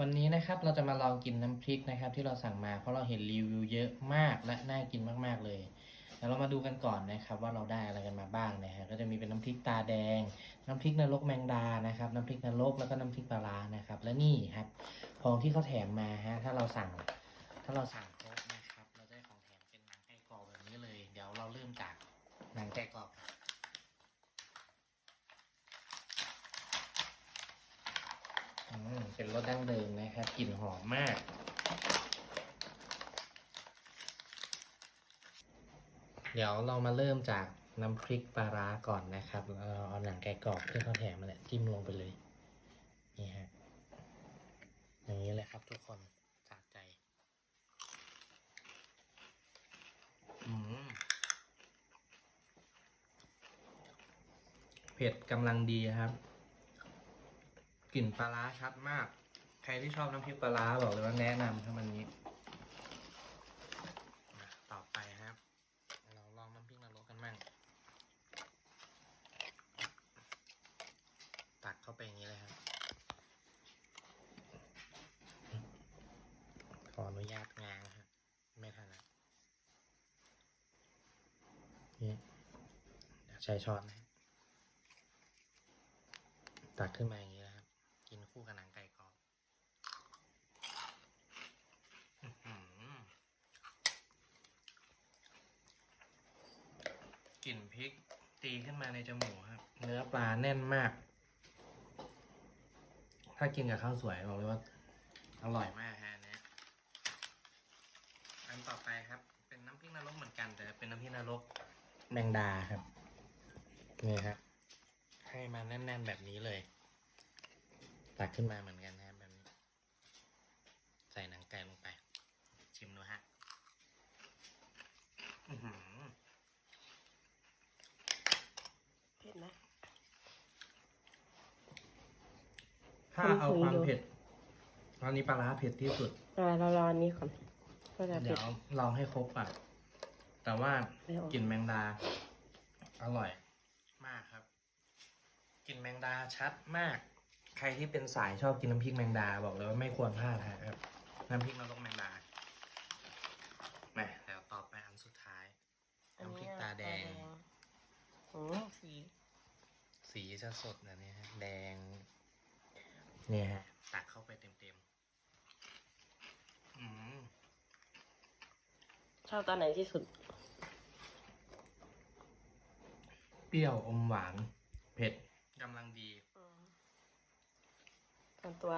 วันนี้นะครับเราจะมาลองกินน้ำพริกนะครับ ที่เราสั่งมาเพราะเราเห็นรีวิวเยอะมากและน่ากินมากๆเลยเดี๋ยวเรามาดูกันก่อนนะครับ ว่าเราได้อะไรกันมาบ้างนะฮะก็จะมีเป็นน้ำพริกตาแดง น้ำพริกนรกแมงดานะครับ น้ำพริกนรกแล้วก็น้ำพริกปลาร้านะครับ และนี่ครับของที่เขาแถมมาฮะถ้าเราสั่ง ถ้าเราสั่งครบนะครับ เราจะได้ของแถมเป็นหนังไก่กรอบแบบนี้เลย เดี๋ยวเราเริ่มจากหนังไก่กรอบครับอืม เป็นรสดั้งเดิมนะครับกลิ่นหอมมาก เดี๋ยวเรามาเริ่มจากน้ำพริกปลาร้าก่อนนะครับเราเอาหนังไก่กรอบที่เขาแถมมาเนี่ยจิ้มลงไปเลยนี่ฮะอย่างนี้เลยครับทุกคนสะใจอืมเผ็ดกำลังดีครับ กลิ่นปลาร้าชัดมาก ใครที่ชอบน้ำพริกปลาร้าบอกเลยว่าแนะนำถ้ามันนี้ ต่อไปครับ เราลองน้ำพริกนรกกันมั่งตักเข้าไปอย่างนี้เลยครับ ขออนุญาตงางครับไม่ทันนะนี่ใช้ช้อนนะตักขึ้นมาอย่างนี้ คู่กับหนังไก่กรอบกลิ่นพริกตีขึ้นมาในจมูกครับ เนื้อปลาแน่นมาก ถ้ากินกับข้าวสวยบอกเลยว่า อร่อยมากฮะนเนี้ยอันต่อไปครับ เป็นน้ำพริกนรกเหมือนกัน แต่เป็นน้ำพริกนรกแมงดาครับ นี่ครับให้มาแน่น ๆ แบบนี้เลย ตักขึ้นมาเหมือนกันนะครับแบบนี้ ใส่หนังไก่ลงไป ชิมดูฮะอื้อหือเผ็ดไหม ถ้าเอาความเผ็ดตอนนี้ปลาร้าเผ็ดที่สุด อ่าเรารออันนี้ก่อนก็จะเดี๋เผ็ยดวลองให้ครบอะ แต่ว่าไม่เอากลิ่นแมงดา อร่อย มากครับกลิ่นแมงดาชัดมาก ใครที่เป็นสายชอบกินน้ำพริกแมงดาบอกเลยว่าไม่ควรพลาดครับ น้ำพริกนรกแมงดามาแล้วต่อไปอันสุดท้าย น้ำพริกตาแดงโอ้สีสีจะสดนะเนี่ยฮะแดง เนี่ยฮะตักเข้าไปเต็มๆอืมชอบตอนไหนที่สุด เปรี้ยวอมหวาน เผ็ดกำลังดีตอน ตัว